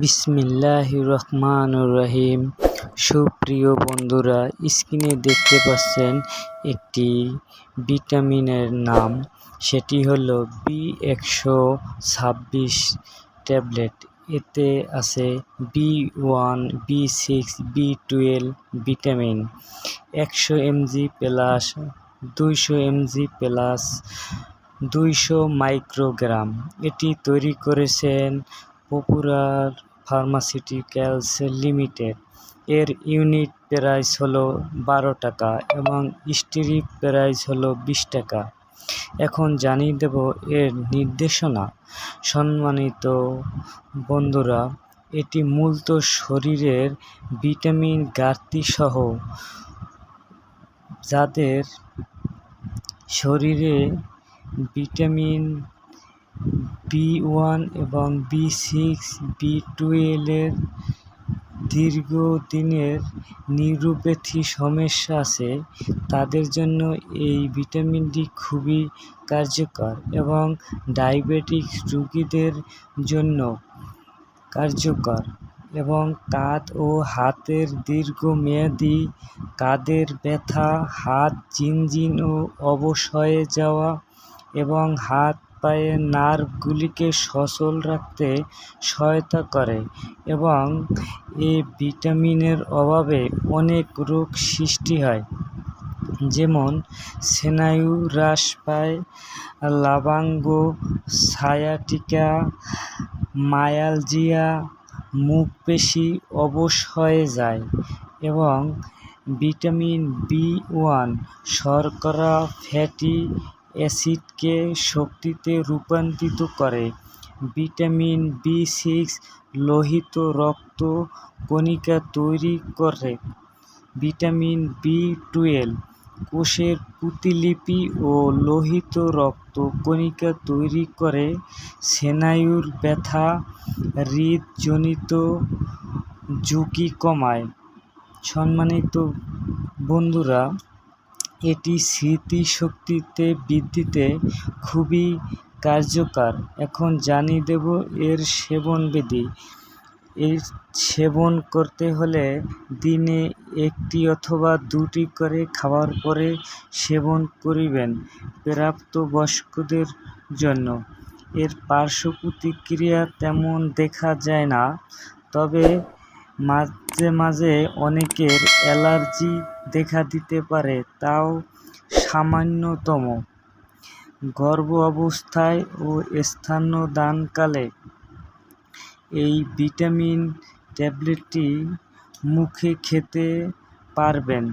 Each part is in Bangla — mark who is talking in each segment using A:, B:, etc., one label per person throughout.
A: বিসমিল্লাহ রহমান রহিম। সুপ্রিয় বন্ধুরা, স্ক্রিনে দেখতে পাচ্ছেন একটি ভিটামিনের নাম। সেটি হলো বি একশো ছাব্বিশ ট্যাবলেট। এতে আছে B one, B six, B twelve vitamin. একশো এমজি প্লাস, দুইশো এমজি প্লাস, দুইশো মাইক্রোগ্রাম। এটি তৈরি করেছেন পপুলার ফার্মাসিউটিক্যালস লিমিটেড এর ইউনিট প্রাইস হলো বারো টাকা এবং স্ট্রিপ প্রাইস হলো বিশ টাকা। এখন জানিয়ে দেব এর নির্দেশনা। সম্মানিত বন্ধুরা, এটি মূলত শরীরের ভিটামিন, ঘাটতি সহ যাদের শরীরে ভিটামিন বি ওয়ান এবং বি সিক্স, বি টুয়েলভের দীর্ঘদিনের নিউরোপ্যাথি সমস্যা আছে, তাদের জন্য এই ভিটামিনটি খুবই কার্যকর এবং ডায়াবেটিক রোগীদের জন্য কার্যকর এবং কাঁধ ও হাতের দীর্ঘমেয়াদী কাঁধের ব্যথা, হাত ঝিনঝিন ও অবশ হয়ে যাওয়া এবং হাত পায়ের নার্ভগুলিকে সচল রাখতে সহায়তা করে এবং এ ভিটামিনের অভাবে অনেক রোগ সৃষ্টি হয়। যেমন স্নায়ু হ্রাস পায় লাভাঙ্গ সায়াটিকা, মায়ালজিয়া মুখ পেশি অবশ হয়ে যায় এবং ভিটামিন বি ওয়ান, শর্করা, ফ্যাটি অ্যাসিডকে শক্তিতে রূপান্তরিত করে। ভিটামিন বি সিক্স লোহিত রক্ত কণিকা তৈরি করে। ভিটামিন বি টুয়েলভ কোষের প্রতিলিপি ও লোহিত রক্ত কণিকা তৈরি করে। স্নায়ুর ব্যথা হৃদজনিত ঝুঁকি কমায়। সম্মানিত বন্ধুরা এটি স্মৃতিশক্তিতে বৃদ্ধিতে খুবই কার্যকর। এখন জানিয়ে দেব এর সেবনবিধি এর সেবন করতে হলে দিনে একটি অথবা দুটি করে খাওয়ার পরে সেবন করিবেন প্রাপ্তবয়স্কদের জন্য। এর পার্শ্ব প্রতিক্রিয়া তেমন দেখা যায় না, তবে মাঝে মাঝে অনেকের অ্যালার্জি দেখা দিতে পারে, তাও সামান্যতম। গর্ভ অবস্থায় ও স্তন্যদানকালে এই ভিটামিন ট্যাবলেটটি মুখে খেতে পারবেন।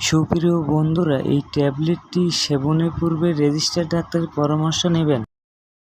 A: সুপ্রিয় বন্ধুরা, এই ট্যাবলেটটি সেবনের পূর্বে রেজিস্টার্ড ডাক্তারের পরামর্শ নেবেন।